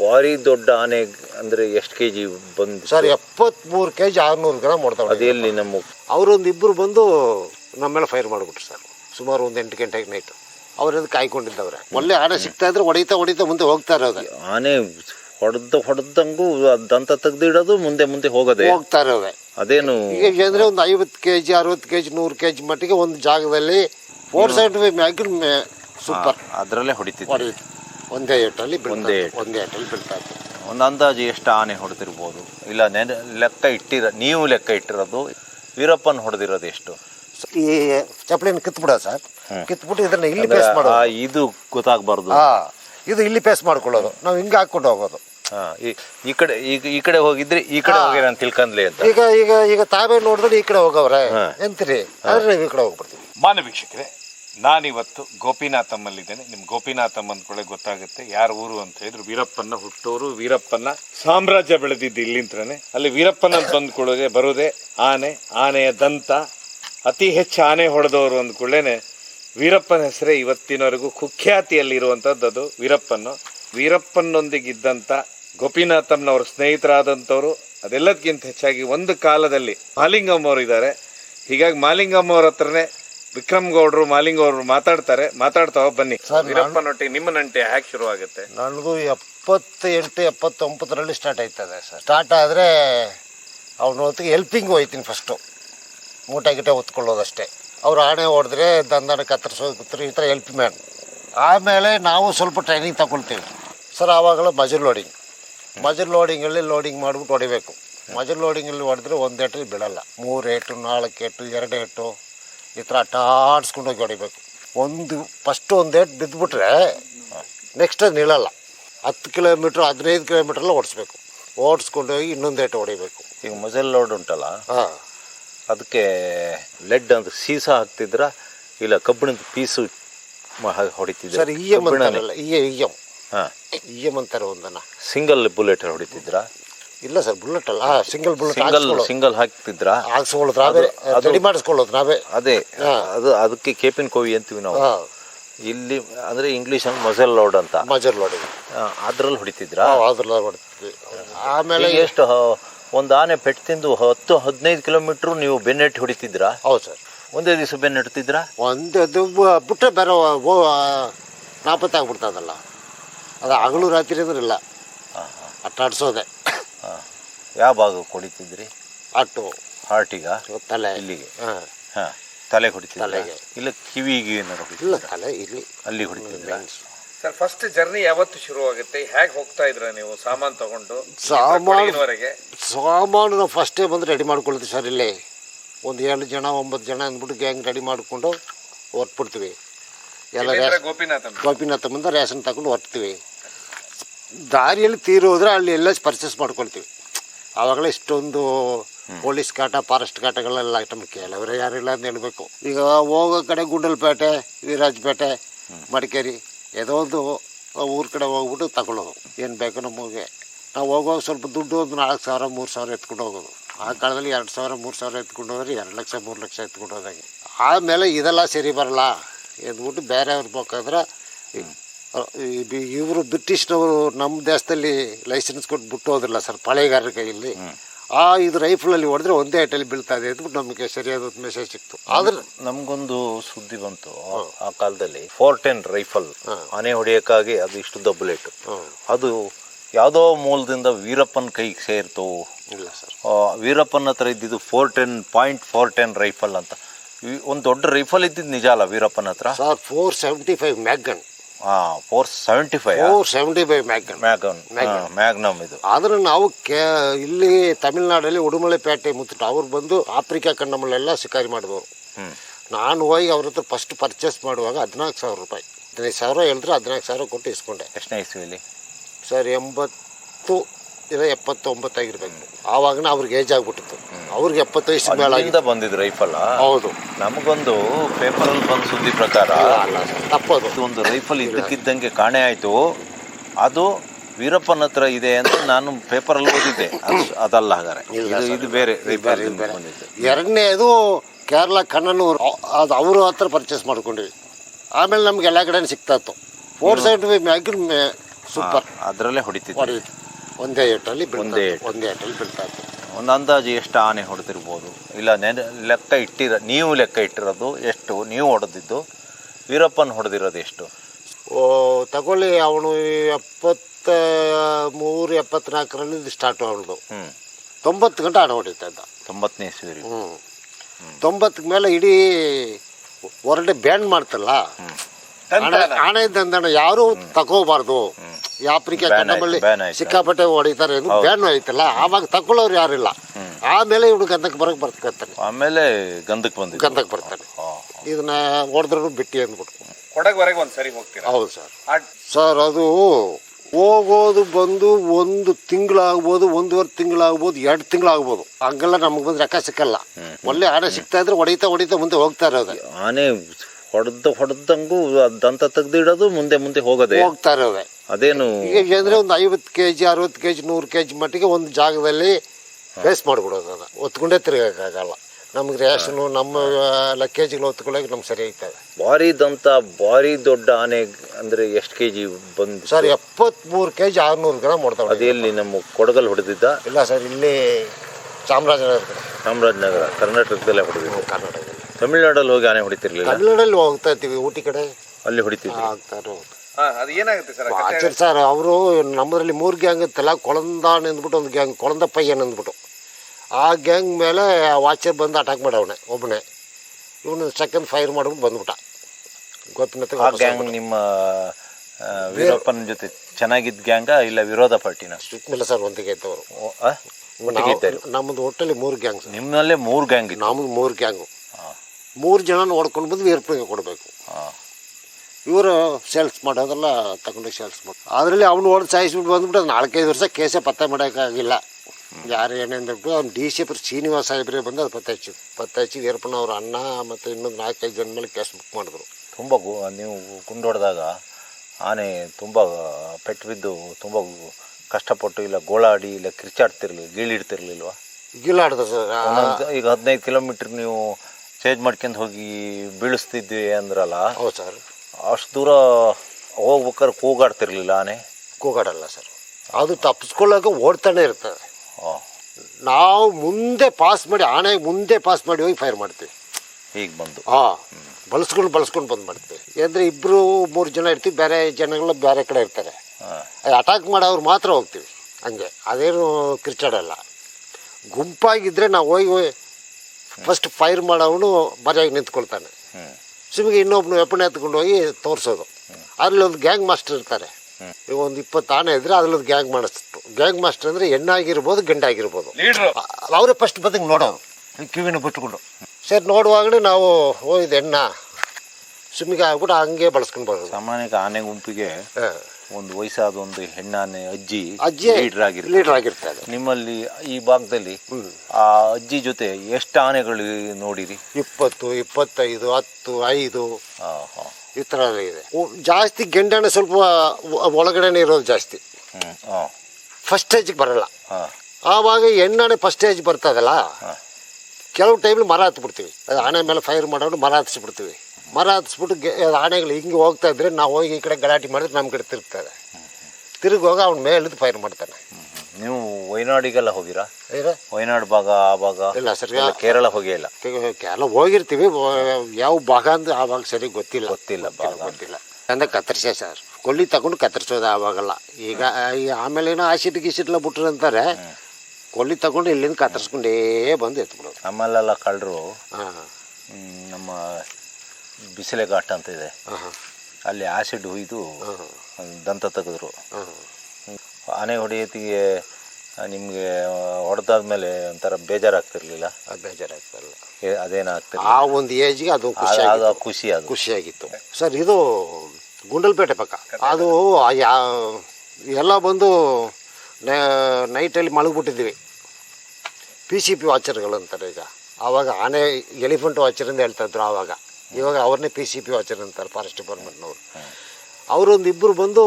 ಭಾರಿ ದೊಡ್ಡ ಆನೆ ಅಂದ್ರೆ ಎಷ್ಟು ಕೆ ಜಿ ಬಂದು ಸರ್ ಎಪ್ಪತ್ಮೂರು ಕೆ ಜಿ ಆರುನೂರು ಗ್ರಾಮ್ ಹೊಡ್ತಾವೆ ನಮ್ಮ ಅವರೊಂದು ಇಬ್ಬರು ಬಂದು ನಮ್ಮ ಮೇಲೆ ಫೈರ್ ಮಾಡಿಬಿಟ್ರು ಸರ್. ಸುಮಾರು ಒಂದು ಎಂಟು ಗಂಟೆಗೆ ನೈಟು ಅವ್ರದ್ದು ಕಾಯ್ಕೊಂಡಿದ್ದವ್ರೆ. ಒಳ್ಳೆ ಆನೆ ಸಿಗ್ತಾ ಇದ್ರೆ ಹೊಡಿತಾ ಹೊಡಿತಾ ಮುಂದೆ ಹೋಗ್ತಾ ಇರೋದು. ಆನೆ ಹೊಡೆದ ಹೊಡೆದಂಗೂ ದಂತ ತೆಗ್ದಿಡೋದು ಮುಂದೆ ಮುಂದೆ ಹೋಗೋದೇ. ಹೋಗ್ತಾ ಇರೋವೆ ಅದೇನು ಈಗ ಅಂದರೆ ಒಂದು ಐವತ್ತು ಕೆ ಜಿ ಅರವತ್ತು ಕೆ ಜಿ ನೂರು ಕೆ ಜಿ ಮಟ್ಟಿಗೆ ಒಂದು ಜಾಗದಲ್ಲಿ ಫೋರ್ ಸೈಡ್ ಫೈವ್ ಮ್ಯಾಗಿನ ಸೂಪರ್ ಅದರಲ್ಲೇ ಹೊಡಿತೀವಿ ಹೊಡೆಯಿತು ಒಂದೇ ಏಟಲ್ಲಿ ಒಂದೇ ಒಂದೇ ಏಟು. ಒಂದೇ ಏಟಲ್ಲಿ ಬೀಳ್ತಾ ಇತ್ತು. ಒಂದು ಅಂದಾಜು ಎಷ್ಟು ಆನೆ ಹೊಡೆದಿರ್ಬೋದು? ಇಲ್ಲ ನೆನ ಲೆಕ್ಕ ಇಟ್ಟಿರ ನೀವು ಲೆಕ್ಕ ಇಟ್ಟಿರೋದು ವೀರಪ್ಪನ್ ಹೊಡೆದಿರೋದು ಎಷ್ಟು? ಈ ಚಪ್ಪಲಿನ ಕಿತ್ಬಿಡ ಸರ್. ಕಿತ್ಬಿಟ್ಟು ಇದನ್ನ ಇಲ್ಲಿ ಪೇಸ್ ಮಾಡೋದು. ಆ ಇದು ಗೊತ್ತಾಗಬಾರ್ದು. ಹಾ ಇದು ಇಲ್ಲಿ ಪೇಸ್ ಮಾಡ್ಕೊಳ್ಳೋದು. ನಾವು ಹಿಂಗೆ ಹಾಕ್ಕೊಂಡು ಹೋಗೋದು. ಈ ಕಡೆ ಈಗ ಈ ಕಡೆ ಹೋಗಿದ್ರೆ ಈ ಕಡೆ. ಹೋಗಿ ನಾನು ತಿಳ್ಕೊಂಡ್ಲಿ ಅಂತ. ಈಗ ಈಗ ಈಗ ತಾವೇ ನೋಡಿದ್ರೆ ಈ ಕಡೆ ಹೋಗವ್ರೆ. ಎಂತ್ರಿ ಎಂತೀರಿ? ಆದ್ರೆ ನಾವು ಈ ಕಡೆ ಹೋಗ್ಬಿಡ್ತೀವಿ ಮಾನ್ಯ ವೀಕ್ಷಕರೇ ನಾನಿವತ್ತು ಗೋಪಿನಾಥಮ್ಮಲ್ಲಿದ್ದೇನೆ. ನಿಮ್ಮ ಗೋಪಿನಾಥಮ್ಮ ಅಂದ್ಕೊಳ್ಳೆ ಗೊತ್ತಾಗುತ್ತೆ. ಯಾರ ಊರು ಅಂತ ಹೇಳಿದ್ರು ವೀರಪ್ಪನ ಹುಟ್ಟೋರು ವೀರಪ್ಪನ ಸಾಮ್ರಾಜ್ಯ ಬೆಳೆದಿದ್ದು ಇಲ್ಲಿಂತ್ರನೆ. ಅಲ್ಲಿ ವೀರಪ್ಪನ ಬಂದ್ಕೊಳ್ಳೋದೆ ಬರೋದೆ ಆನೆ, ಆನೆಯ ದಂತ, ಅತಿ ಹೆಚ್ಚು ಆನೆ ಹೊಡೆದವರು ಅಂದ್ಕೊಳ್ಳೇನೆ ವೀರಪ್ಪನ ಹೆಸರೇ ಇವತ್ತಿನವರೆಗೂ ಕುಖ್ಯಾತಿಯಲ್ಲಿರುವಂಥದ್ದು ಅದು ವೀರಪ್ಪನ್ನು. ವೀರಪ್ಪನೊಂದಿಗಿದ್ದಂಥ ಗೋಪಿನಾಥಮ್ಮನವರ ಸ್ನೇಹಿತರಾದಂಥವರು ಅದೆಲ್ಲದಕ್ಕಿಂತ ಹೆಚ್ಚಾಗಿ ಒಂದು ಕಾಲದಲ್ಲಿ ಮಾಲಿಂಗಮ್ಮ ಅವರು ಇದ್ದಾರೆ ಹೀಗಾಗಿ ಮಾಲಿಂಗಮ್ಮ ಅವ್ರ ಹತ್ರನೇ ವಿಕ್ರಮ್ ಗೌಡ್ರು ಮಾಲಿಂಗ ಅವರು ಮಾತಾಡ್ತಾರೆ. ಮಾತಾಡ್ತಾವ ಬನ್ನಿ. ಸರ್, ನಿಮ್ಮ ನಂಟೆ ಹ್ಯಾಕ್ ಶುರು ಆಗುತ್ತೆ. ನನಗೂ ಎಪ್ಪತ್ತ ಎಂಟು ಎಪ್ಪತ್ತೊಂಬತ್ತರಲ್ಲಿ ಸ್ಟಾರ್ಟ್ ಆಯ್ತದೆ ಸರ್. ಸ್ಟಾರ್ಟ್ ಆದರೆ ಅವ್ನ ಹೊತ್ತಿಗೆ ಹೆಲ್ಪಿಂಗ್ ಹೋಯ್ತೀನಿ ಫಸ್ಟು ಮೂಟೆ ಗಿಟ ಹೊತ್ಕೊಳ್ಳೋದಷ್ಟೇ. ಅವ್ರು ಆಣೆ ಹೊಡೆದ್ರೆ ದಂದನ ಕತ್ತರಿಸೋದು ಈ ಥರ ಹೆಲ್ಪ್ ಮ್ಯಾನ್ ಆಮೇಲೆ ನಾವು ಸ್ವಲ್ಪ ಟ್ರೈನಿಂಗ್ ತಗೊಳ್ತೀವಿ. ಸರ್ ಆವಾಗಲ ಮಜಲ್ ಲೋಡಿಂಗ್ ಮಜಲ್ ಲೋಡಿಂಗಲ್ಲಿ ಲೋಡಿಂಗ್ ಮಾಡಿಬಿಟ್ಟು ಹೊಡಿಬೇಕು. ಮಜಲ್ ಲೋಡಿಂಗಲ್ಲಿ ಹೊಡೆದ್ರೆ ಒಂದು ಏಟಲ್ಲಿ ಬಿಡೋಲ್ಲ ಮೂರು ಏಟು ನಾಲ್ಕು ಏಟು ಎರಡು ಏಟು. ಈ ಥರ ಅಟ್ಟಾಡ್ಸ್ಕೊಂಡು ಹೋಗಿ ಹೊಡಿಬೇಕು. ಒಂದು ಫಸ್ಟ್ ಒಂದು ಏಟ್ ಬಿದ್ದುಬಿಟ್ರೆ ನೆಕ್ಸ್ಟ್ ಅದು ನಿಲ್ಲಲ್ಲ. ಹತ್ತು ಕಿಲೋಮೀಟ್ರ್ ಹದಿನೈದು ಕಿಲೋಮೀಟ್ರೆಲ್ಲ ಓಡಿಸ್ಬೇಕು. ಓಡಿಸ್ಕೊಂಡು ಹೋಗಿ ಇನ್ನೊಂದು ಏಟು ಹೊಡಿಬೇಕು. ಈಗ ಮಜಲ್ ಲೋಡ್ ಉಂಟಲ್ಲ? ಹಾಂ. ಅದಕ್ಕೆ ಲೆಡ್ ಅಂತ ಸೀಸ ಹಾಕ್ತಿದ್ರ? ಇಲ್ಲ ಕಬ್ಬಿಣದ ಪೀಸು ಹೊಡಿತಿದ್ರೆ? ಸರ್ ಇ ಎಂ ಅಂತಾರಲ್ಲ ಇ ಇ ಎಂ ಹಾಂ. ಇ ಎಂ ಅಂತಾರೆ ಒಂದನ್ನು. ಸಿಂಗಲ್ ಬುಲೆಟ್ ಹೊಡಿತಿದ್ರ? ಇಲ್ಲ ಸರ್ ಬುಲೆಟ್ ಅಲ್ಲ. ಸಿಂಗಲ್ ಬುಲೆಟ್ ಸಿಂಗಲ್ ಸಿಂಗಲ್ ಹಾಕ್ತಿದ್ರ? ಹಾಕ್ಸ್ಕೊಳ್ಳೋದು. ನಾವೇ ಅದು- ರೆಡಿ ಮಾಡಿಸ್ಕೊಳ್ಳೋದು ನಾವೇ. ಅದೇ ಹಾ. ಅದು ಅದಕ್ಕೆ ಕೇಪಿನ್ ಕೋವಿ ಅಂತೀವಿ ನಾವು. ಹಾಂ. ಇಲ್ಲಿ ಅಂದ್ರೆ ಇಂಗ್ಲಿಷ್ ಅಲ್ಲಿ ಮಜಲ್ ಲೋಡ್ ಅಂತ. ಮಜರ್ ಲೋಡ್ ಅದ್ರಲ್ಲಿ ಹೊಡಿತಿದ್ರ? ನಾವು ಅದ್ರಲ್ಲಿ ಹೊಡಿತಿದ್ವಿ. ಆಮೇಲೆ ಈಗ ಎಷ್ಟು ಹ- ಒಂದು ಆನೆ ಪೆಟ್ಟು ತಿಂದು ಹತ್ತು ಹದಿನೈದು ಕಿಲೋಮೀಟರ್ ನೀವು ಬೆನ್ನೆಟ್ಟು ಹೊಡಿತಿದ್ರ? ಹೌದು ಸರ್. ಒಂದೇ ದಿವಸ ಬೆನ್ನೆಡ್ತಿದ್ರ ಒಂದು ಅದು ಬಿಟ್ಟರೆ ಬೇರೆ ಓ ನಾಪತ್ತಾಗ್ಬಿಡ್ತದಲ್ಲ ಅದು ಹಗಲು ರಾತ್ರಿ ಅಂದ್ರೆ ಇಲ್ಲ. ಅಟ್ಟಾಡ್ಸೋದೆ. ಯಾವ ಭಾಗ ಕೊಡಿತಿದ್ರಿ? ಅಟ್ಟು ಹಾರ್ಟಿಗ? ತಲೆ. ಇಲ್ಲಿಗೆ. ಹಾಂ. ಹಾ. ತಲೆ ಹೊಡಿತಿದ್ರ ತಲೆಗೆ. ಇಲ್ಲ ಕಿವಿಗೆ ಏನಾರು ಇಲ್ಲ ತಲೆ ಇಲ್ಲಿ ಅಲ್ಲಿ ಹೊಡಿತಿದ್ರ ಸರ್ ಫಸ್ಟ್ ಜರ್ನಿ ಯಾವತ್ತು ಶುರು ಆಗುತ್ತೆ ಹೇಗೆ ಹೋಗ್ತಾ ಇದ್ರ ನೀವು ಸಾಮಾನು ತಗೊಂಡು? ಸಾಮಾನು ಸಾಮಾನು ನಾವು ಫಸ್ಟೇ ಬಂದು ರೆಡಿ ಮಾಡ್ಕೊಳ್ತೀವಿ ಸರ್ ಇಲ್ಲಿ. ಒಂದು ಏಳು ಜನ ಒಂಬತ್ತು ಜನ ಅಂದ್ಬಿಟ್ಟು ಗ್ಯಾಂಗ್ ರೆಡಿ ಮಾಡಿಕೊಂಡು ಹೊರಟ್ಬಿಡ್ತೀವಿ. ಎಲ್ಲ ರೇಷನ್ ಗೋಪಿನಾಥಮ್ ಗೋಪಿನಾಥ ಮುಂದೆ ರೇಷನ್ ತಗೊಂಡು ಹೊರ್ತೀವಿ ದಾರಿಯಲ್ಲಿ ತೀರೋದ್ರೆ ಅಲ್ಲಿ ಎಲ್ಲ ಪರ್ಚೇಸ್ ಮಾಡ್ಕೊಳ್ತೀವಿ. ಆವಾಗಲೇ ಇಷ್ಟೊಂದು ಪೊಲೀಸ್ ಕಾಟ, ಫಾರೆಸ್ಟ್ ಕಾಟಗಳೆಲ್ಲ ಐಟಮ್ ಕೇಳವ್ರೆ ಯಾರಿಲ್ಲ ಅಂತ ಹೇಳಬೇಕು. ಈಗ ಹೋಗೋ ಕಡೆ ಗುಂಡಲ್ಪೇಟೆ, ವಿರಾಜ್ಪೇಟೆ, ಮಡಿಕೇರಿ ಯಾವುದೋ ಒಂದು ಊರ ಕಡೆ ಹೋಗ್ಬಿಟ್ಟು ತಗೊಳ್ಳೋದು. ಏನು ಬೇಕು ನಮಗೆ. ನಾವು ಹೋಗೋ ಸ್ವಲ್ಪ ದುಡ್ಡು ಒಂದು ನಾಲ್ಕು ಸಾವಿರ, ಮೂರು ಸಾವಿರ ಎತ್ಕೊಂಡು ಹೋಗೋದು. ಆ ಕಾಲದಲ್ಲಿ ಎರಡು ಸಾವಿರ, ಮೂರು ಸಾವಿರ ಎತ್ಕೊಂಡು ಹೋದ್ರೆ ಎರಡು ಲಕ್ಷ, ಮೂರು ಲಕ್ಷ ಎತ್ಕೊಂಡು ಹೋದಂಗೆ. ಆಮೇಲೆ ಇದೆಲ್ಲ ಸರಿ ಬರಲ್ಲ ಎಂದ್ಬಿಟ್ಟು ಬೇರೆಯವ್ರು ಬೇಕಾದ್ರೆ ಇವರು ಬ್ರಿಟಿಷ್ನವರು ನಮ್ಮ ದೇಶದಲ್ಲಿ ಲೈಸೆನ್ಸ್ ಕೊಟ್ಟು ಬಿಟ್ಟು ಹೋದ್ರಲ್ಲ ಸರ್ ಪಳೆಗಾರರ ಕೈಯಲ್ಲಿ. ಆ ಇದು ರೈಫಲಲ್ಲಿ ಹೊಡೆದ್ರೆ ಒಂದೇ ಐಟಲ್ಲಿ ಬೀಳ್ತಾ ಇದೆ ಅಂದ್ಬಿಟ್ಟು ನಮಗೆ ಸರಿಯಾದ ಮೆಸೇಜ್ ಸಿಕ್ತು. ಆದ್ರೆ ನಮಗೊಂದು ಸುದ್ದಿ ಬಂತು ಆ- ಕಾಲದಲ್ಲಿ. ಫೋರ್ ಟೆನ್ ರೈಫಲ್ ಆನೆ ಹೊಡೆಯಕ್ಕಾಗಿ ಅದು ಇಷ್ಟು ಬುಲೆಟ್ ಅದು ಯಾವುದೋ ಮೂಲದಿಂದ ವೀರಪ್ಪನ ಕೈಗೆ ಸೇರ್ತು. ಇಲ್ಲ ಸರ್. ವೀರಪ್ಪನ ಹತ್ರ ಇದ್ದಿದ್ದು four ten point four ten rifle ಅಂತ. ಒಂದು ದೊಡ್ಡ ರೈಫಲ್ ಇದ್ದಿದ್ದು ನಿಜ ಅಲ್ಲ ವೀರಪ್ಪನ ಹತ್ರ? Sir four seventy five magnum four seventy five four seventy five magnum magnum magnum ಇದು. ಆದರೆ ನಾವು ಕೇ ಇಲ್ಲಿ ತಮಿಳ್ನಾಡಲ್ಲಿ ಉಡುಮಲೆಪೇಟೆ ಮುತ್ತಿಟ್ಟು ಅವ್ರು ಬಂದು ಆಫ್ರಿಕಾ ಕಂಡಮಲ್ಲೆಲ್ಲ ಶಿಕಾರಿ ಮಾಡಿದವರು. ನಾನು ಹೋಗಿ ಅವ್ರ ಹತ್ರ ಫಸ್ಟ್ ಪರ್ಚೇಸ್ ಮಾಡುವಾಗ ಹದಿನಾಲ್ಕು ಸಾವಿರ ರೂಪಾಯಿ. ಹದಿನೈದು ಸಾವಿರ ಹೇಳಿದ್ರೆ ಹದಿನಾಲ್ಕು ಸಾವಿರ ಕೊಟ್ಟು ಇಸ್ಕೊಂಡೆ. ಎಷ್ಟನೇ ಇಸ್ವಿಲಿ ಸರ್ ಎಂಬತ್ತು ಇಲ್ಲ ಎಪ್ಪತ್ತೊಂಬತ್ತಾಗಿರ್ಬೇಕು ಆವಾಗ ಅವ್ರಿಗೆ ಏಜ್ ಆಗ್ಬಿಟ್ಟಿತ್ತು. ಅವ್ರಿಗೆ ಎಪ್ಪತ್ತೈದು ವಯಸ್ಸು ಮೇಲೆ ಅಲ್ಲಿಂದ ಆಗಿತ್ತು. ಬಂದಿದ್ದು ರೈಫಲ್ ಹೌದು. ನಮಗೊಂದು ಪೇಪರಲ್ಲಿ ಬಂದ ಸುದ್ದಿ ಪ್ರಕಾರ ತಪ್ಪದು. ಒಂದು ರೈಫಲ್ ಇದ್ದಕ್ಕಿದ್ದಂಗೆ ಕಾಣೆ ಆಯ್ತು. ಅದು ವೀರಪ್ಪನ ಹತ್ರ ಇದೆ ಅಂತ ನಾನು ಪೇಪರಲ್ಲಿ ಓದಿದ್ದೆ. ಅದು- ಅದಲ್ಲ ಹಾಗಾರೆ ಇದು ಇದು ಬೇರೆ ಎರಡನೇದು ಕೇರಳ ಕಣ್ಣನೂರು ಅದು ಅವ್ರ ಹತ್ರ ಪರ್ಚೇಸ್ ಮಾಡ್ಕೊಂಡ್ವಿ. ಆಮೇಲೆ ನಮ್ಗೆ ಎಲ್ಲ ಕಡೆ ಸಿಗ್ತಾ ಇತ್ತು. ಫೋರ್ ಸೈಡ್ ಫೈವ್ ಸೂಪರ್ ಅದರಲ್ಲೇ ಹೊಡಿತೀವಿ ಒಂದೇ ಏಟಲ್ಲಿ ಒಂದೇ ಒಂದೇ ಏಟು. ಒಂದೇ ಏಟಲ್ಲಿ ಬೀಳ್ತಾ ಇತ್ತು. ಒಂದು ಅಂದಾಜು ಎಷ್ಟು ಆನೆ ಹೊಡೆದಿರ್ಬೋದು? ಇಲ್ಲ ನೆನೆ ಲೆಕ್ಕ ಇಟ್ಟಿರ ನೀವು ಲೆಕ್ಕ ಇಟ್ಟಿರೋದು ಎಷ್ಟು? ನೀವು ಹೊಡೆದಿದ್ದು? ವೀರಪ್ಪನ್ ಹೊಡೆದಿರೋದು ಎಷ್ಟು? ಓ ತಗೊಳ್ಳಿ ಅವನು ಎಪ್ಪತ್ತ ಮೂರು ಎಪ್ಪತ್ನಾಲ್ಕರಲ್ಲಿ ಸ್ಟಾರ್ಟ್ ಅವನದು ಹ್ಞೂ ತೊಂಬತ್ತು ಗಂಟೆ ಆಡ ಹೊಡಿತಾ ಇದ್ದ. ತೊಂಬತ್ತನೇ ಇಸ್ವಿ ಹ್ಞೂ ತೊಂಬತ್ತು ಮೇಲೆ ಇಡೀ ಹೊರಡೆ ಬ್ಯಾನ್ ಮಾಡ್ತಲ್ಲ? ಹಣ ಹಣ ಇದ್ದಂದಣ್ಣ ಯಾರು ತಗೋಬಾರ್ದು. ಆಫ್ರಿಕಾ ಆಯ್ತು. ಸಿಕ್ಕಾಪಟ್ಟೆ ಹೊಡಿತಾರೆ ಅಂತ ಬ್ಯಾನ್ ಆಯ್ತಲ್ಲ. ಆವಾಗ ತಗೊಳ್ಳೋರು ಯಾರಿಲ್ಲ. ಆಮೇಲೆ ಇವನು ಗಂಧಕ್ಕೆ ಬರಕ್ ಬರ್ತಾನೆ ಆಮೇಲೆ ಗಂಧಕ್ಕೆ ಬಂದ ಗಂಧಕ್ಕೆ ಬರ್ತಾನೆ ಇದನ್ನ ಹೊಡೆದ್ರು ಬಿಟ್ಟಿ ಅಂದ್ಬಿಟ್ಟು. ಕೊಡಗ್ವರೆಗೆ ಒಂದ್ಸರಿ ಹೋಗ್ತೀರಾ? ಹೌದು ಸರ್. ಸರ್ ಅದು ಹೋಗೋದು ಬಂದು ಒಂದು ತಿಂಗಳಾಗ್ಬೋದು ಒಂದೂವರೆ ತಿಂಗಳಾಗ್ಬೋದು ಎರಡು ತಿಂಗಳಾಗ್ಬೋದು. ಹಂಗೆಲ್ಲ ನಮಗೆ ಬಂದ್ರೆ ರೊಕ್ಕ ಸಿಕ್ಕಲ್ಲ. ಒಳ್ಳೆ ಆನೆ ಸಿಗ್ತಾ ಇದ್ರೆ ಹೊಡಿತಾ ಹೊಡಿತಾ ಮುಂದೆ ಹೋಗ್ತಾ ಇರೋದು. ಆನೆ ಹೊಡೆದ ಹೊಡೆದಂಗೂ ದಂತ ತೆಗ್ದಿಡೋದು ಮುಂದೆ ಮುಂದೆ ಹೋಗೋದೆ? ಹೋಗ್ತಾ ಇರೋದೆ. ಅದೇನು? ಈಗ ಅಂದ್ರೆ ಒಂದು ಐವತ್ತು ಕೆ ಜಿ ಅರವತ್ತು ಕೆ ಜಿ ನೂರು ಕೆ ಜಿ ಮಟ್ಟಿಗೆ ಒಂದು ಜಾಗದಲ್ಲಿ ಫೇಸ್ ಮಾಡಿಬಿಡೋದು ಅದು ಒತ್ಕೊಂಡೇ ತಿರುಗಾಗಲ್ಲ ನಮ್ಗೆ ರೇಷನು ನಮ್ಮ ಲಕ್ಕೇಜ್ಗಳು ಹೊತ್ಕೊಳ್ಳೋಕೆ ನಮ್ಗೆ ಸರಿ ಆಗ್ತದೆ. ಭಾರಿ ದಂತ ಭಾರಿ ದೊಡ್ಡ ಆನೆ ಅಂದ್ರೆ ಎಷ್ಟು ಕೆ ಜಿ ಬಂದು? ಸರ್ ಎಪ್ಪತ್ಮೂರು ಕೆ ಜಿ ಆರುನೂರು ಗ್ರಾಮ್ ಹೊಡ್ತಾವೆ ಅದೇ ಇಲ್ಲಿ ನಮ್ಮ ಕೊಡಗಲ್ ಹೊಡೆದಿದ್ದ? ಇಲ್ಲ ಸರ್ ಇಲ್ಲಿ ಚಾಮರಾಜನಗರ ಚಾಮರಾಜನಗರ ಕರ್ನಾಟಕದಲ್ಲೇ ಹೊಡೆದಿದ್ದು. ಕರ್ನಾಟಕದಲ್ಲಿ. ತಮಿಳ್ನಾಡಲ್ಲಿ ಹೋಗಿ ಆನೆ ಹೊಡಿತಿರ್ಲಿಲ್ಲ? ತಮಿಳ್ನಾಡಲ್ಲಿ ಹೋಗ್ತಾ ಇರ್ತೀವಿ ಊಟಿ ಕಡೆ. ಅಲ್ಲಿ ಹೊಡಿತೀವಿ ಆಗ್ತಾರೆ ಅದು ಏನಾಗುತ್ತೆ ಸರ್? ಆಚರ್ ಸರ್ ಅವರು ನಮ್ಮದ್ರಲ್ಲಿ ಮೂರು ಗ್ಯಾಂಗ್ ಇತ್ತಲ್ಲ ಕೊಳಂದಾನ್ ಅಂದ್ಬಿಟ್ಟು ಒಂದು ಗ್ಯಾಂಗ್ ಕೊಳಂದ ಪಯ್ಯನ್ ಅಂದ್ಬಿಟ್ಟು. ಆ ಗ್ಯಾಂಗ್ ಮೇಲೆ ಆ ವಾಚರ್ ಬಂದು ಅಟ್ಯಾಕ್ ಮಾಡವನೆ ಒಬ್ಬನೇ ಇವನು ಸೆಕೆಂಡ್ ಫೈರ್ ಮಾಡ್ಬಿಟ್ಟು ಬಂದ್ಬಿಟ್ಟ. ಗೋಪಿನಾಥ ಆ ಗ್ಯಾಂಗ್ ನಿಮ್ಮ ಆ, ವೀರಪ್ಪನ ಜೊತೆ ಚೆನ್ನಾಗಿದ್ದ ಗ್ಯಾಂಗ ಇಲ್ಲ ವಿರೋಧ ಪಾರ್ಟಿನ? ಇಲ್ಲ ಸರ್ ಒಂದಿಗೆ ಇದ್ದವರು. ಓ, ಆ? ಒಟ್ಟಿಗೆ ಇದ್ದಾರೆ ನಮ್ಮದು ಒಟ್ಟಲ್ಲಿ ಮೂರು ಗ್ಯಾಂಗ್ ಸರ್. ನಿಮ್ಮಲ್ಲೇ ಮೂರು ಗ್ಯಾಂಗ್ ಇತ್ತು? ನಮ್ಮದು ಮೂರು ಗ್ಯಾಂಗು. ಹಾ. ಮೂರು ಜನ ನೋಡ್ಕೊಂಡು ಬಂದು ವೀರಪ್ಪನಿಗೆ ಕೊಡಬೇಕು. ಇವರು ಸೇಲ್ಸ್ ಮಾಡೋದೆಲ್ಲ ತಗೊಂಡೋಗಿ ಸೇಲ್ಸ್ ಮಾಡಿ ಅದರಲ್ಲಿ ಅವನು ಹೊಡೆದು ಸಾಯಿಸ್ಬಿಟ್ಟು ಬಂದ್ಬಿಟ್ಟು ಅದು ನಾಲ್ಕೈದು ವರ್ಷ ಕೇಸೇ ಪತ್ತೆ ಮಾಡೋಕ್ಕಾಗಿಲ್ಲ. ಯಾರು ಏನೇಂದ್ಬಿಟ್ಟು ಅವ್ನು ಡಿ ಸಿ ಪರ್ ಶ್ರೀನಿವಾಸ ಸಾಹೇಬ್ರಿಗೆ ಬಂದು ಅದು ಪತ್ತೆ ಹಚ್ಚಿದ್ರು ಪತ್ತೆ ಹಚ್ಚಿ ವೀರಪ್ಪನ ಅವ್ರ ಅಣ್ಣ ಮತ್ತು ಇನ್ನೊಂದು ನಾಲ್ಕೈದು ಜನ ಮೇಲೆ ಕೇಸ್ ಬುಕ್ ಮಾಡಿದ್ರು. ತುಂಬ ಗು ನೀವು ಕುಂಡೋಡಿದಾಗ ಆನೆ ತುಂಬ ಪೆಟ್ಟು ಬಿದ್ದು ತುಂಬ ಕಷ್ಟಪಟ್ಟು ಇಲ್ಲ ಗೋಳಾಡಿ ಇಲ್ಲ ಕಿರ್ಚಾಡ್ತಿರ್ಲಿಲ್ಲ ಗೀಳಿಡ್ತಿರ್ಲಿಲ್ವಾ? ಗಿಲ್ಲಾಡ್ದು ಸರ್. ಈಗ ಹದಿನೈದು ಕಿಲೋಮೀಟ್ರ್ ನೀವು ಚೇಂಜ್ ಮಾಡ್ಕೊಂಡು ಹೋಗಿ ಬೀಳಿಸ್ತಿದ್ವಿ ಅಂದ್ರಲ್ಲ ಹೌದು ಸರ್. ಅಷ್ಟು ದೂರ ಹೋಗ್ಬೇಕಾದ್ರೆ ಕೂಗಾಡ್ತಿರ್ಲಿಲ್ಲ ಆನೆ. ಕೂಗಾಡಲ್ಲ ಸರ್. ಅದು ತಪ್ಪಿಸ್ಕೊಳ್ಳೋಕೆ ಓಡ್ತಾನೆ ಇರ್ತದೆ. ನಾವು ಮುಂದೆ ಪಾಸ್ ಮಾಡಿ ಆನೆ ಮುಂದೆ ಪಾಸ್ ಮಾಡಿ ಹೋಗಿ ಫೈರ್ ಮಾಡ್ತೀವಿ. ಈಗ ಬಂದು. ಹಾಂ. ಬಳಸ್ಕೊಂಡು ಬಳಸ್ಕೊಂಡು ಬಂದು ಮಾಡ್ತೀವಿ. ಅಂದರೆ ಇಬ್ಬರು ಮೂರು ಜನ ಇರ್ತೀವಿ ಬೇರೆ ಜನಗಳು ಬೇರೆ ಕಡೆ ಇರ್ತಾರೆ. ಅಟ್ಯಾಕ್ ಮಾಡೋರು ಮಾತ್ರ ಹೋಗ್ತೀವಿ. ಹಂಗೆ ಅದೇನು ಕಿರ್ಚಾಡಲ್ಲ. ಗುಂಪಾಗಿದ್ದರೆ ನಾವು ಹೋಗಿ ಫಸ್ಟ್ ಫೈರ್ ಮಾಡೋವನು ಮರ್ಯಾಗಿ ನಿಂತ್ಕೊಳ್ತಾನೆ. ಸಿಮಿಗೆ ಇನ್ನೊಬ್ಬನು ವೆಪನ್ ಎತ್ಕೊಂಡು ಹೋಗಿ ತೋರಿಸೋದು. ಅದ್ರಲ್ಲಿ ಒಂದು ಗ್ಯಾಂಗ್ ಮಾಸ್ಟರ್ ಇರ್ತಾರೆ. ಈಗ ಒಂದು ಇಪ್ಪತ್ತು ಆನೆ ಇದ್ರೆ ಅದ್ರಲ್ಲಿ ಒಂದು ಗ್ಯಾಂಗ್ ಮಾಡಿಸ್ತು ಗ್ಯಾಂಗ್ ಮಾಸ್ಟರ್ ಅಂದರೆ ಹೆಣ್ಣಾಗಿರ್ಬೋದು ಗಂಡಾಗಿರ್ಬೋದು. ಅವರೇ ಫಸ್ಟ್ ಬಂದಂಗೆ ನೋಡೋದು. ಈ ಕಿವಿನ ಬಿಟ್ಕೊಂಡು ಸರಿ ನೋಡುವಾಗಲೇ ನಾವು ಓ ಇದು ಹೆಣ್ಣ. ಸುಮ್ಮಿಗೆ ಆಗ್ಬಿಟ್ಟು ಹಂಗೆ ಬಳಸ್ಕೊಂಡು ಬರೋದು. ಸಾಮಾನ್ಯ ಆನೆ ಗುಂಪಿಗೆ ಹಾಂ. ಒಂದು ವಯಸ್ಸಾದ ಒಂದು ಹೆಣ್ಣಾನೆ ಅಜ್ಜಿ ಅಜ್ಜಿ ಲೀಡರ್ ಆಗಿರ್ತಾರೆ. ಲೀಡರ್ ಆಗಿರ್ತಾರೆ. ನಿಮ್ಮಲ್ಲಿ ಈ ಭಾಗದಲ್ಲಿ ಆ ಅಜ್ಜಿ ಜೊತೆ ಎಷ್ಟು ಆನೆಗಳು ನೋಡಿರಿ? ಇಪ್ಪತ್ತು ಇಪ್ಪತ್ತೈದು ಹತ್ತು ಐದು. ಈ ಥರ ಇದೆ. ಉ- ಜಾಸ್ತಿ ಗೆಂಡಾನೆ ಸ್ವಲ್ಪ ಒ- ಒಳಗಡೆನೆ ಇರೋದು ಜಾಸ್ತಿ. ಹ್ಮ್ ಹಾ. ಫಸ್ಟ್ ಸ್ಟೇಜಿಗೆ ಬರಲ್ಲ. ಹಾ. ಆವಾಗ ಹೆಣ್ಣಾನೆ ಫಸ್ಟ್ ಸ್ಟೇಜ್ ಬರ್ತದಲ್ಲ. ಕೆಲವು ಟೈಮ್ಲಿ ಮರ ಹತ್ಬಿಡ್ತೀವಿ. ಅದು ಆನೆ ಮೇಲೆ ಫೈರ್ ಮಾಡೋದು ಮರ ಹತ್ಸ್ಬಿಡ್ತೀವಿ. ಮರ ಹತ್ಸ್ಬಿಟ್ಟು ಗೆ- ಆನೆಗಳು ಹಿಂಗೆ ಹೋಗ್ತಾ ಇದ್ರೆ ನಾವು ಹೋಗಿ ಈ ಕಡೆ ಗಲಾಟೆ ಮಾಡಿದ್ರೆ ನಮ್ಮ ಕಡೆ ತಿರುಗ್ತಾರೆ. ತಿರುಗಿ ಹೋಗಿ ಅವ್ನ ಮೇಲಿದ್ದು ಫೈರ್ ಮಾಡ್ತಾನೆ. ನೀವು ವಯನಾಡಿಗೆಲ್ಲ ಹೋಗಿರಾ? ಏನು? ವಯನಾಡ್ ಭಾಗ ಆ ಭಾಗ? ಇಲ್ಲ ಸರ್ ಎಲ್ಲ ಕೇರಳ ಹೋಗೇ ಇಲ್ಲ? ಕೇರಳ ಹೋಗಿರ್ತೀವಿ ವ- ಯಾವ ಭಾಗ ಅಂದ್ರೆ ಆ ಭಾಗ ಸರಿ ಗೊತ್ತಿಲ್ಲ. ಗೊತ್ತಿಲ್ಲ ಭಾಗ. ಗೊತ್ತಿಲ್ಲ. ಅಂದ್ರೆ ಕತ್ತರಿಸೆ ಸರ್ ಕೊಲ್ಲಿ ತಗೊಂಡು ಕತ್ತರಿಸೋದು ಆವಾಗಲ್ಲ ಈಗ ಈ ಆಮೇಲೆ ಏನೋ ಆಸಿಡ್ ಗಿಸಿಟ್ಲ ಬಿಟ್ರು ಅಂತಾರೆ ಕೊಲ್ಲಿ ತಗೊಂಡು ಇಲ್ಲಿಂದ ಕತ್ತರಿಸ್ಕೊಂಡೇ ಬಂದು ಎತ್ಬಿಡೋದು. ನಮ್ಮಲ್ಲೆಲ್ಲ ಕಳ್ಳರು ಹಾಂ. ನಮ್ಮ ಬಿಸಿಲೆ ಘಾಟ್ ಅಂತ ಇದೆ. ಅಲ್ಲಿ ಆಸಿಡ್ ಹುಯ್ದು ದಂತ ತೆಗೆದ್ರು. ಆನೆ ಹೊಡೆಯೋತಿಗೆ ನಿಮಗೆ ಹೊಡೆದಾದ್ಮೇಲೆ ಒಂಥರ ಬೇಜಾರಾಗ್ತಿರ್ಲಿಲ್ಲ? ಅದು ಬೇಜಾರಾಗ್ತಲ್ಲ ಏ- ಅದೇನಾಗ್ತಿರ್ಲಿಲ್ಲ? ಆ ಒಂದು ಏಜ್ಗೆ ಅದು ಖುಷಿ ಅದು- ಖುಷಿ ಅದು. ಖುಷಿಯಾಗಿತ್ತು. ಸರ್ ಇದು ಗುಂಡಲ್ಪೇಟೆ ಪಕ್ಕ. ಅದು ಯಾ ಎಲ್ಲ ಬಂದು ನೈಟಲ್ಲಿ ಮಲಗಿಬಿಟ್ಟಿದ್ದೀವಿ ಪಿ ಸಿ ಪಿ ವಾಚರ್ಗಳು ಅಂತಾರೆ ಈಗ. ಆವಾಗ ಆನೆ ಎಲಿಫೆಂಟ್ ವಾಚರ್ ಅಂತ ಹೇಳ್ತಾಯಿದ್ರು ಆವಾಗ. ಇವಾಗ ಅವ್ರನ್ನೇ ಪಿ ಸಿ ಪಿ ವಾಚರ್ ಅಂತಾರೆ ಫಾರೆಸ್ಟ್ ಡಿಪಾರ್ಟ್ಮೆಂಟ್ನವರು ಅವರೊಂದು ಇಬ್ಬರು ಬಂದು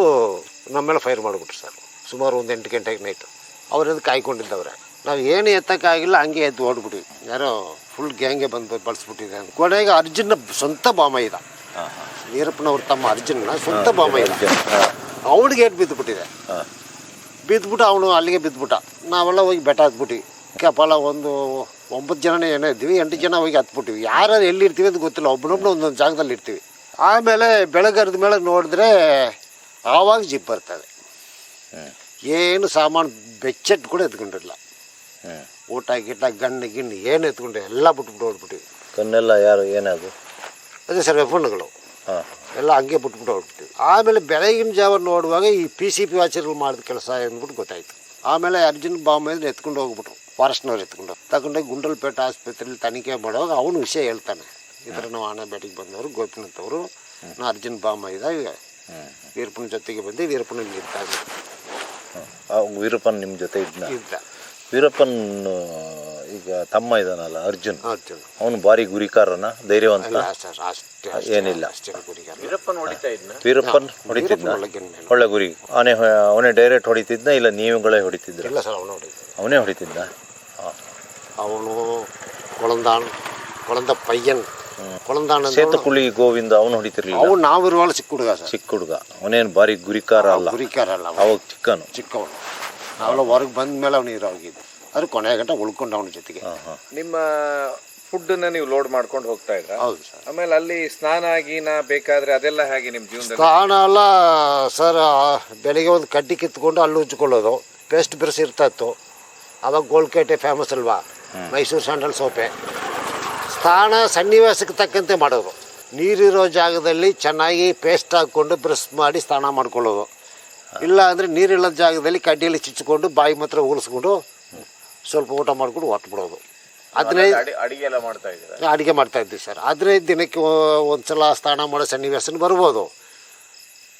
ನಮ್ಮ ಮೇಲೆ ಫೈರ್ ಮಾಡಿಬಿಟ್ರು ಸರ್. ಸುಮಾರು ಒಂದು ಎಂಟು ಗಂಟೆಗೆ ನೈಟು ಅವ್ರದ್ದು ಕಾಯ್ಕೊಂಡಿದ್ದವ್ರೆ. ನಾವು ಏನು ಎತ್ತಕ್ಕಾಗಿಲ್ಲ ಹಂಗೆ ಎದ್ದು ಓಡ್ಬಿಟ್ವಿ ಯಾರೋ ಫುಲ್ ಗ್ಯಾಂಗೆ ಬಂದು ಬಳಸ್ಬಿಟ್ಟಿದೆ ಅಂತ. ಕೊನೆಗೆ ಅರ್ಜುನ ಸ್ವಂತ ಬಾಮ ಇದ ವೀರಪ್ಪನವ್ರು ತಮ್ಮ ಅರ್ಜುನ ಸ್ವಂತ ಬಾಮ ಇದ ಅವನಿಗೆ ಏಟ್ ಬಿದ್ದುಬಿಟ್ಟಿದೆ. ಬಿದ್ದುಬಿಟ್ಟು ಅವನು ಅಲ್ಲಿಗೆ ಬಿದ್ದುಬಿಟ್ಟ. ನಾವೆಲ್ಲ ಹೋಗಿ ಬೆಟ್ಟ ಹತ್ಬಿಟ್ಟು. ಕಪಾಲ ಒಂದು ಒಂಬತ್ತು ಜನನೇ ಏನೋ ಇದ್ದೀವಿ ಎಂಟು ಜನ ಹೋಗಿ ಹತ್ಬಿಟ್ಟಿವಿ. ಯಾರು ಎಲ್ಲಿ ಇರ್ತೀವಿ ಅಂತ ಗೊತ್ತಿಲ್ಲ. ಒಬ್ಬನೊಬ್ಬನು ಒಂದೊಂದು ಜಾಗದಲ್ಲಿ ಇರ್ತೀವಿ. ಆಮೇಲೆ ಬೆಳಗರದ ಮೇಲೆ ನೋಡಿದ್ರೆ ಆವಾಗ ಜಿಪ್ ಬರ್ತದೆ. ಏನು ಸಾಮಾನು ಬೆಚ್ಚಟ್ಟು ಕೂಡ ಎತ್ಕೊಂಡಿರಲಿಲ್ಲ ಹ್ಞೂ ಊಟ ಗೀಟ ಗಣ್ಣು ಗಿಣ್ಣು ಏನು ಎತ್ಕೊಂಡು ಎಲ್ಲ ಬಿಟ್ಬಿಟ್ಟು ಹೊಡ್ಬಿಟ್ಟಿವಿ ಕಣ್ಣೆಲ್ಲ ಯಾರು ಏನಾದ್ರು? ಅದೇ ಸರ್ ವೆಪನ್ಗಳು ಎಲ್ಲ ಹಂಗೆ ಬಿಟ್ಬಿಟ್ಟು ಹೊಡ್ಬಿಟ್ಟಿವಿ ಆಮೇಲೆ ಬೆಳಗಿನ ಜಾವ ನೋಡುವಾಗ ಈ ಪಿ ಸಿ ಪಿ ವಾಚರ್ಗಳು ಮಾಡಿದ ಕೆಲಸ ಅಂದ್ಬಿಟ್ಟು ಗೊತ್ತಾಯಿತು. ಆಮೇಲೆ ಅರ್ಜುನ್ ಬಾಂಬ್ ಎತ್ಕೊಂಡು ಹೋಗ್ಬಿಟ್ರು. ಫಾರೆಸ್ಟ್ನವ್ರು ಎತ್ಕೊಂಡು ತಗೊಂಡೋಗಿ ಗುಂಡಲ್ಪೇಟೆ ಆಸ್ಪತ್ರೆಯಲ್ಲಿ ತನಿಖೆ ಮಾಡುವಾಗ ಅವನು ವಿಷಯ ಹೇಳ್ತಾನೆ. ಇದ್ರ ಥರ ನಾವು ಆನೆಬೇಟಿಗೆ ಬಂದವರು ಗೋಪಿನಾಥ್ ಅವರು ನಾ ಅರ್ಜುನ್ ಬಾಮ ಇದ್ದಾಗ ವೀರಪ್ಪನ ಜೊತೆಗೆ ಬಂದು ವೀರಪ್ಪನ ಇದ್ದಾಗ ವೀರಪ್ಪನ ನಿಮ್ಮ ಜೊತೆ ಇದ್ದ ಇದ್ದ. ವೀರಪ್ಪನ್ ಈಗ ತಮ್ಮ ಇದಾನಲ್ಲ ಅರ್ಜುನ್. ಅರ್ಜುನ್. ಅವನು ಭಾರಿ ಗುರಿಕಾರನ ಧೈರ್ಯವಂತ. ಅಲ್ಲ ಸರ್ ಅಷ್ಟೇ ಅಷ್ಟೇ, ಏನಿಲ್ಲ. ವೀರಪ್ಪನ್ ಹೊಡಿತಿದ್ನ. ಒಳ್ಳೆ ಗುರಿ. ಅವನೇ ಅವನೇ ಡೈರೆಕ್ಟ್ ಹೊಡಿತಿದ್ನ ಇಲ್ಲ ನೀವುಗಳೇ ಹೊಡಿತಿದ್ರ? ಇಲ್ಲ ಸರ್ ಅವನು ಹೊಡಿತಿದ್ದ. ಅವನು ಕೊಳಂದಾಣ್ ಕೊಳಂದ ಪಯ್ಯನ್ ಕೊಳಂದಾಣ ಸೇತಕುಳಿ ಗೋವಿಂದ ಅವನು ಹೊಡಿತಿರ್ಲಿಲ್ಲ. ಅವನು ನಾವಿರುವಾಗ ಚಿಕ್ಕ ಹುಡುಗ ಸರ್. ಚಿಕ್ಕ ಹುಡುಗ ಅವನೇನು ಭಾರಿ ಗುರಿಕಾರ ಅಲ್ಲ. ಗುರಿಕಾರ ಅಲ್ಲ ಅವ. ಅವಾಗ ಚಿಕ್ಕನು. ಚಿಕ್ಕವನು. ನಾವೆಲ್ಲ ಹೊರಗೆ ಬಂದ ಮೇಲೆ ಅವನು ಇರೋಗಿದ್ದು ಅದು ಕೊನೆ ಗಂಟೆ ಉಳ್ಕೊಂಡು ಅವನ ಜೊತೆಗೆ. ನಿಮ್ಮ ಫುಡ್ ನೀವು ಲೋಡ್ ಮಾಡ್ಕೊಂಡು ಹೋಗ್ತಾ ಇದ್ರ? ಹೌದು ಸರ್. ಆಮೇಲೆ ಅಲ್ಲಿ ಸ್ನಾನ ಗೀನ ಬೇಕಾದ್ರೆ ಅದೆಲ್ಲ ಹೇಗೆ ನಿಮ್ಮ ಜೀವನದಲ್ಲಿ? ಸ್ನಾನ ಎಲ್ಲ ಸರ್ ಬೆಳಿಗ್ಗೆ ಒಂದು ಕಡ್ಡಿ ಕಿತ್ಕೊಂಡು ಅಲ್ಲಿ ಉಜ್ಕೊಳ್ಳೋದು. ಪೇಸ್ಟ್ ಬಿರ್ಸ್ ಇರ್ತಾ ಇತ್ತು ಅವಾಗ ಗೋಲ್ಕೇಟೆ ಫೇಮಸ್ ಅಲ್ವಾ? ಮೈಸೂರು ಸ್ಯಾಂಡಲ್ ಸೋಪೆ. ಸ್ಥಾನ ಸನ್ನಿವೇಶಕ್ಕೆ ತಕ್ಕಂತೆ ಮಾಡೋದು. ನೀರಿರೋ ಜಾಗದಲ್ಲಿ ಚೆನ್ನಾಗಿ ಪೇಸ್ಟ್ ಹಾಕ್ಕೊಂಡು ಬ್ರಷ್ ಮಾಡಿ ಸ್ನಾನ ಮಾಡ್ಕೊಳ್ಳೋದು. ಇಲ್ಲ ಅಂದರೆ ನೀರಿಲ್ಲದ ಜಾಗದಲ್ಲಿ ಕಡ್ಡಿಯಲ್ಲಿ ಚಿಚ್ಚಿಕೊಂಡು ಬಾಯಿ ಮಾತ್ರ ಉಗುಳಿಸ್ಕೊಂಡು ಸ್ವಲ್ಪ ಊಟ ಮಾಡ್ಕೊಂಡು ಹೊಟ್ಬಿಡೋದು ಹದಿನೈದು ಅಡಿಗೆ ಎಲ್ಲ ಮಾಡ್ತಾ ಇದ್ದೀರಾ? ಅಡುಗೆ ಮಾಡ್ತಾ ಸರ್. ಹದಿನೈದು ದಿನಕ್ಕೆ ಒಂದು ಒಂದ್ಸಲ ಸ್ನಾನ ಮಾಡೋ ಸನ್ನಿವೇಶನ ಬರ್ಬೋದು.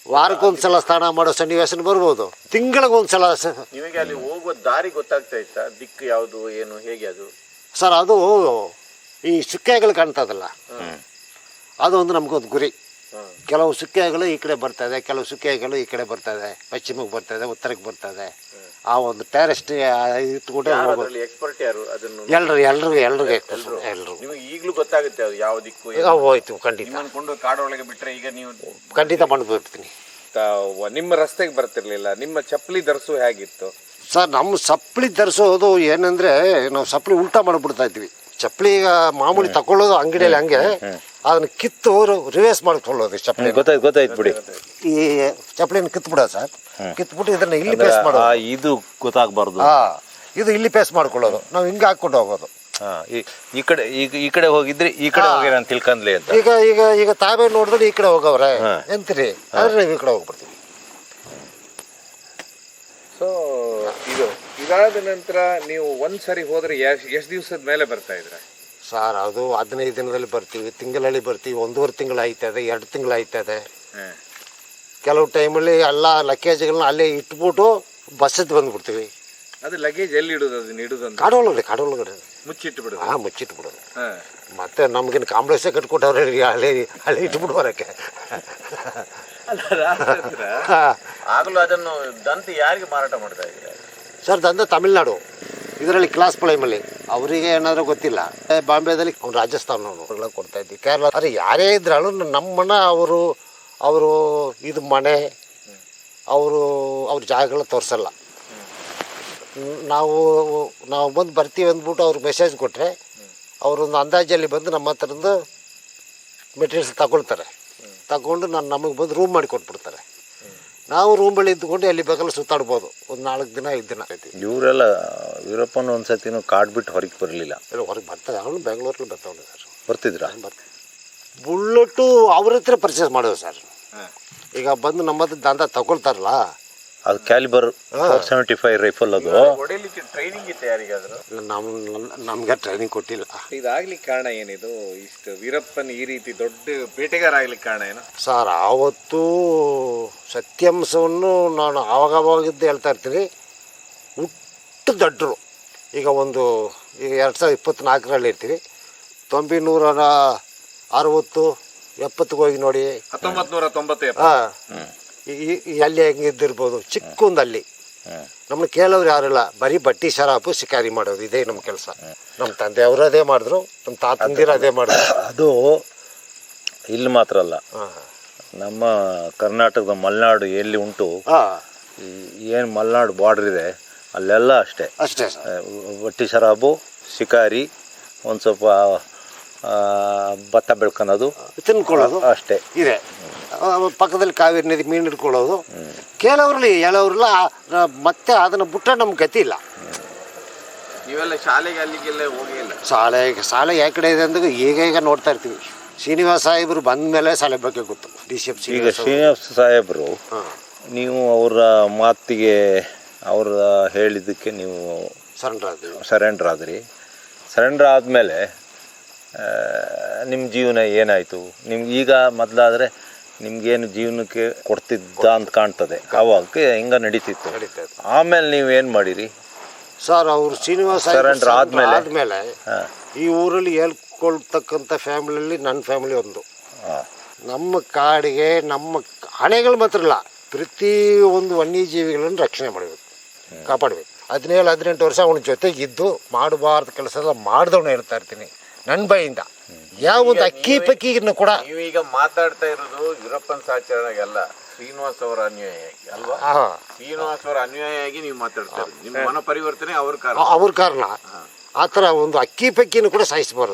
ವಾರಕ್ಕೊಂದ್ಸಲ ಸ್ನಾನ ಮಾಡೋ ಸನ್ನಿವೇಶನ ಬರ್ಬೋದು. ತಿಂಗಳಿಗೆ ಒಂದ್ಸಲ ಸ- ನಿಮಗೆ ಅಲ್ಲಿ ಹೋಗೋ ದಾರಿ ಗೊತ್ತಾಗ್ತಾ ಇತ್ತಾ? ದಿಕ್ಕು ಯಾವುದು ಏನು ಹೇಗೆ ಅದು? ಸರ್ ಅದು ಈ ಸುಕ್ಕೆಗಳು ಕಾಣ್ತದಲ್ಲ ಅದೊಂದು ನಮಗೊಂದು ಗುರಿ. ಕೆಲವು ಸುಕ್ಕೆಗಳು ಈ ಕಡೆ ಬರ್ತದೆ ಕೆಲವು ಸುಕ್ಕೆಗಳು ಈ ಕಡೆ ಬರ್ತದೆ ಪಶ್ಚಿಮಕ್ಕೆ ಬರ್ತದೆ ಉತ್ತರಕ್ಕೆ ಬರ್ತದೆ. ಆ ಒಂದು ಟೆರೆಸ್ಟ್ ಇಟ್ಕೊಂಡೆ ಎಲ್ಲರೂ ಎಕ್ಸ್ಪರ್ಟ್ ಯಾರು? ಅದನ್ನು ಎಲ್ರು ಎಲ್ರಿಗೂ ಎಲ್ರು ನಿಮಗೆ ಈಗಲೂ ಗೊತ್ತಾಗುತ್ತೆ ಅದು ಯಾವ ದಿಕ್ಕು ಈಗ ಹೋಯ್ತು ಖಂಡಿತ. ಅನ್ಕೊಂಡು ಕೊಂಡು ಕಾಡೊಳಗೆ ಬಿಟ್ರೆ ಈಗ ನೀವು ಖಂಡಿತ ಮಾಡ್ಬಿಡ್ತೀನಿ ತ- ನಿಮ್ಮ ರಸ್ತೆಗೆ ಬರ್ತಿರ್ಲಿಲ್ಲ ನಿಮ್ಮ ಚಪ್ಪಲಿ ಧರಿಸು ಹೇಗಿತ್ತು? ಸರ್ ನಮ್ಮ ಸಪ್ಲಿ ಧರಿಸೋದು ಏನಂದ್ರೆ ನಾವು ಸಪ್ಲಿ ಉಲ್ಟಾ ಮಾಡಿಬಿಡ್ತಾ ಇದ್ವಿ. ಚಪ್ಪಲಿ ಈಗ ಮಾಮೂಲಿ ತಕೊಳ್ಳೋದು ಅಂಗಡಿಯಲ್ಲಿ ಹಂಗೆ. ಅದನ್ನ ಕಿತ್ತು ರಿವೇಸ್ ಮಾಡ್ಕೊಳ್ಳೋದು ಚಪ್ಪಲಿ ಗೊತ್ತಾಯ್ತು ಗೊತ್ತಾಯ್ತು ಬಿಡಿ. ಈ ಚಪ್ಪಲಿನ ಕಿತ್ಬಿಡೋದು ಸರ್. ಕಿತ್ಬಿಟ್ಟು ಇದನ್ನ ಇಲ್ಲಿ ಪೇಸ್ ಆ ಮಾಡೋದು. ಇದು ಗೊತ್ತಾಗಬಾರ್ದು. ಹಾ ಇದು ಇಲ್ಲಿ ಪೇಸ್ ಮಾಡ್ಕೊಳ್ಳೋದು. ನಾವು ಹಿಂಗೆ ಹಾಕ್ಕೊಂಡು ಹೋಗೋದು. ಈ ಕಡೆ ಈಗ ಈ ಕಡೆ ಹೋಗಿದ್ರೆ ಈ ಕಡೆ ಹೋಗಿ ನಾನು ತಿಳ್ಕೊಂಡ್ಲಿ ಅಂತ. ಈಗ ಈಗ ಈಗ ತಾವೇ ನೋಡಿದ್ರೆ ಈ ಕಡೆ ಹೋಗವ್ರೆ. ಎಂತ್ರಿ? ಎಂತೀರಿ ಆದ್ರೆ ನಾವು ಈ ಕಡೆ ಹೋಗ್ಬಿಡ್ತೀವಿ ಸೊ ಇದು ಇದಾದ ನಂತರ ನೀವು ಒಂದ್ಸರಿ ಹೋದ್ರೆ ಎಷ್ಟು ದಿವಸದ ಮೇಲೆ ಬರ್ತಾ ಇದ್ರ? ಸರ್ ಅದು ಹದಿನೈದು ದಿನದಲ್ಲಿ ಬರ್ತೀವಿ ತಿಂಗಳಲ್ಲಿ ಬರ್ತೀವಿ ಒಂದೂವರೆ ತಿಂಗಳು ಆಯ್ತದೆ ಎರಡು ತಿಂಗಳು ಆಯ್ತದೆ. ಕೆಲವು ಟೈಮಲ್ಲಿ ಎಲ್ಲ ಲಗೇಜ್ಗಳನ್ನ ಅಲ್ಲೇ ಇಟ್ಬಿಟ್ಟು ಬಸ್ಸದ್ದು ಬಂದ್ಬಿಡ್ತೀವಿ. ಅದು ಲಗೇಜ್ ಎಲ್ಲಿ ಇಡೋದು ಅದನ್ನ ಇಡುದು ಅಂತ? ಕಾಡೊಳಗಡೆ ಒಳಗಡೆ ಕಾಡು ಒಳಗಡೆ ಮುಚ್ಚಿಟ್ಟು ಬಿಡುದು ಹಾಂ. ಮುಚ್ಚಿಟ್ಬಿಡೋದು. ಮತ್ತೆ ನಮ್ಗೇನು ಕಾಂಪ್ಲೆಕ್ಸೇ ಕಟ್ಕೊಟ್ಟವ್ರೆ ಅಲ್ಲೇ ಅಲ್ಲೇ ಇಟ್ಬಿಟ್ಟು ಬರೋಕ್ಕೆ. ಆಗಲೂ ಅದನ್ನು ದಂತ ಯಾರಿಗೆ ಮಾರಾಟ ಮಾಡ್ತಾ ಇದ್ದೀರಾ? ಸರ್ ದಂತ ತಮಿಳ್ನಾಡು. ಇದರಲ್ಲಿ ಕ್ಲಾಸ್ ಪ್ರೈಮಲ್ಲಿ ಅವರಿಗೆ ಏನಾದರೂ ಗೊತ್ತಿಲ್ಲ. ಬಾಂಬೆದಲ್ಲಿ ಅವ್ನು ರಾಜಸ್ಥಾನವನು ಕೊಡ್ತಾ ಇದ್ವಿ ಕೇರಳ ಅರೆ, ಯಾರೇ ಇದ್ರೂ ನಮ್ಮನ್ನ ಅವರು ಅವರು ಇದು ಮನೆ, ಅವರು ಅವ್ರ ಜಾಗಗಳ ತೋರಿಸಲ್ಲ. ನಾವು ನಾವು ಬಂದು ಬರ್ತೀವಿ ಅಂದ್ಬಿಟ್ಟು ಅವ್ರಿಗೆ ಮೆಸೇಜ್ ಕೊಟ್ಟರೆ ಅವರೊಂದು ಅಂದಾಜಲ್ಲಿ ಬಂದು ನಮ್ಮ ಹತ್ರದ್ದು ಮೆಟೀರಿಯಲ್ಸ್ ತಗೊಳ್ತಾರೆ. ತಗೊಂಡು ನಾನು ನಮಗೆ ಬಂದು ರೂಮ್ ಮಾಡಿ ಕೊಟ್ಬಿಡ್ತಾರೆ. ನಾವು ರೂಮಲ್ಲಿ ಇದ್ದುಕೊಂಡು ಎಲ್ಲಿ ಬೇಕಲ್ಲ ಸುತ್ತಾಡ್ಬೋದು. ಒಂದು ನಾಲ್ಕು ದಿನ ಐದು ದಿನ ಐತಿ ಇವರೆಲ್ಲ ವೀರಪ್ಪನ ಒಂದ್ಸತಿನೂ ಕಾಡ್ ಬಿಟ್ಟು ಹೊರಗೆ ಬರಲಿಲ್ಲ. ಎಲ್ಲ ಹೊರಗೆ ಬರ್ತಾರೆ. ಅವನು ಬೆಂಗಳೂರಲ್ಲಿ ಬರ್ತಾವನೆ ಸರ್. ಬರ್ತಿದ್ರಾ? ಬರ್ತಾರೆ. ಬುಲ್ಲಟ್ಟು ಅವ್ರ ಹತ್ರ ಪರ್ಚೇಸ್ ಮಾಡೋದು ಸರ್. ಈಗ ಬಂದು ನಮ್ಮ ಹತ್ರ ದಂಧ ತಗೊಳ್ತಾರಲ್ಲ ಅದು calibre four seventy five rifle ಅದು. ಹೊಡಿಲಿಕ್ಕೆ ಟ್ರೈನಿಂಗ್ ಇತ್ತು ಯಾರಿಗಾದ್ರು ನಮ್ಮ ನಮ್ಗೆ ಟ್ರೈನಿಂಗ್ ಕೊಟ್ಟಿಲ್ಲ. ಇದಾಗ್ಲಿಕ್ಕೆ ಕಾರಣ ಏನಿದು? ಇಷ್ಟು ವೀರಪ್ಪನ್ ಈ ರೀತಿ ದೊಡ್ಡ ಬೇಟೆಗಾರ ಆಗ್ಲಿಕ್ಕೆ ಕಾರಣ ಏನು? ಸರ್ ಆವತ್ತು ಸತ್ಯಾಂಶವನ್ನು ನಾನು ಆವಾಗವಾಗಿದ್ದು ಹೇಳ್ತಾ ಇರ್ತೀನಿ. ಹುಟ್ಟು ದಡ್ಡರು ಈಗ ಒಂದು ಈಗ ಎರಡು ಸಾವಿರದ ಇಪ್ಪತ್ತ್ನಾಲ್ಕರಲ್ಲಿ ಇರ್ತೀವಿ ತೊಂಬೈನೂರ ಅರವತ್ತು ಎಪ್ಪತ್ತಿಗೆ ಹೋಗಿ ನೋಡಿ. ಹತ್ತೊಂಬತ್ತು ನೂರ ತೊಂಬತ್ತು ಹಾಂ ಅಲ್ಲಿ ಹೆಂಗಿದ್ದಿರ್ಬೋದು ಚಿಕ್ಕೊಂದು ಅಲ್ಲಿ ನಮ್ಮನ್ನ ಕೇಳೋರು ಯಾರಿಲ್ಲ ಬರೀ ಬಟ್ಟಿ ಶರಾಪು ಶಿಕಾರಿ ಮಾಡೋದು ಇದೇ ನಮ್ಮ ಕೆಲಸ. ನಮ್ಮ ತಂದೆಯವರು ಅದೇ ಮಾಡಿದ್ರು ನಮ್ಮ ತಾತಂದಿರು ಅದೇ ಮಾಡಿದ್ರು. ಅದು ಇಲ್ಲಿ ಮಾತ್ರ ಅಲ್ಲ. ನಮ್ಮ ಕರ್ನಾಟಕದ ಮಲೆನಾಡು ಎಲ್ಲಿ ಉಂಟು ಏನು ಮಲೆನಾಡು ಬಾರ್ಡರ್ ಇದೆ ಅಲ್ಲೆಲ್ಲ ಅಷ್ಟೇ. ಅಷ್ಟೇ ಬಟ್ಟಿ ಶರಾಬು ಶಿಕಾರಿ ಒಂದು ಸ್ವಲ್ಪ ಭತ್ತ ಬೆಳ್ಕೊಳೋದು. ತಿನ್ಕೊಳ್ಳೋದು? ಅಷ್ಟೇ. ಇದೆ. ಪಕ್ಕದಲ್ಲಿ ಕಾವೇರಿ ನದಿ ಮೀನು ಹಿಡ್ಕೊಳ್ಳೋದು. ಕೆಲವ್ರಲ್ಲಿ ಹೇಳೋರೆಲ್ಲ ಮತ್ತೆ ಅದನ್ನು ಬಿಟ್ಟರೆ ನಮ್ಗೆ ಗತಿ ಇಲ್ಲ. ನೀವೆಲ್ಲ ಶಾಲೆಗೆ ಅಲ್ಲಿಗೆಲ್ಲ ಹೋಗಿಲ್ಲ ಶಾಲೆ ಶಾಲೆ ಯಾವ ಕಡೆ ಇದೆ ಅಂದ್ರೆ ಈಗ ಈಗ ನೋಡ್ತಾ ಇರ್ತೀವಿ. ಶ್ರೀನಿವಾಸ ಸಾಹೇಬ್ರು ಬಂದ ಮೇಲೆ ಶಾಲೆ ಬಗ್ಗೆ ಗೊತ್ತು. ಡಿ ಸಿ ಎಫ್ ಈಗ ಶ್ರೀನಿವಾಸ ಸಾಹೇಬ್ರು ನೀವು ಅವರ ಮಾತಿಗೆ ಅವರ ಹೇಳಿದ್ದಕ್ಕೆ ನೀವು ಸರೆಂಡರ್ ಆದ್ರಿ. ಸರೆಂಡರ್ ಆದ್ರಿ. ಸರೆಂಡರ್ ಆದಮೇಲೆ ನಿಮ್ಮ ಜೀವನ ಏನಾಯಿತು? ನಿಮ್ಗೆ ಈಗ ಮೊದಲಾದರೆ ನಿಮಗೇನು ಜೀವನಕ್ಕೆ ಕೊಡ್ತಿದ್ದ ಅಂತ ಕಾಣ್ತದೆ. ಅವಾಗ ಹಿಂಗೆ ನಡೀತಿತ್ತು? ಆಮೇಲೆ ನೀವು ಏನು ಮಾಡಿರಿ? ಸರ್ ಅವರು ಶ್ರೀನಿವಾಸ ಸರ್ ಆದ್ಮೇಲೆ? ಆದಮೇಲೆ ಈ ಊರಲ್ಲಿ ಹೇಳ್ಕೊಳ್ತಕ್ಕಂಥ ಫ್ಯಾಮಿಲಿಯಲ್ಲಿ ನನ್ನ ಫ್ಯಾಮಿಲಿ ಒಂದು. ನಮ್ಮ ಕಾಡಿಗೆ ನಮ್ಮ ಹಣೆಗಳು ಮಾತ್ರ ಇಲ್ಲ. ಪ್ರತಿ ಒಂದು ವನ್ಯಜೀವಿಗಳನ್ನು ರಕ್ಷಣೆ ಮಾಡಬೇಕು ಕಾಪಾಡಬೇಕು. ಹದಿನೇಳು ಹದಿನೆಂಟು ವರ್ಷ ಅವನ ಜೊತೆಗಿದ್ದು ಮಾಡಬಾರ್ದು ಕೆಲಸ ಎಲ್ಲ ಮಾಡಿದವನು ಹೇಳ್ತಾ ಇರ್ತೀನಿ. ನನ್ನ ಬಾಯಿಂದ. ಯಾವ ಒಂದು ಅಕ್ಕಿ ಪಕ್ಕಿಯನ್ನು ಕೂಡ ನೀವೀಗ ಮಾತಾಡ್ತಾ ಇರೋದು ಯುರಪ್ಪನ್ ಸಾಚರಣೆಗಲ್ಲ ಶ್ರೀನಿವಾಸ್ ಅವರ ಅನ್ಯಾಯ ಅಲ್ವಾ? ಶ್ರೀನಿವಾಸ್ ಅವರ ಅನ್ಯಾಯವಾಗಿ ನೀವು ಮಾತಾಡ್ತಾ ಇರೋದು. ನಿಮ್ಮ ಮನ ಪರಿವರ್ತನೆ ಅವ್ರ ಕಾರಣ. ಅವ್ರ ಕಾರಣ. ಆ ಥರ ಒಂದು ಅಕ್ಕಿ ಪಕ್ಕಿನೂ ಕೂಡ ಸಾಯಿಸಬಾರ್ದು.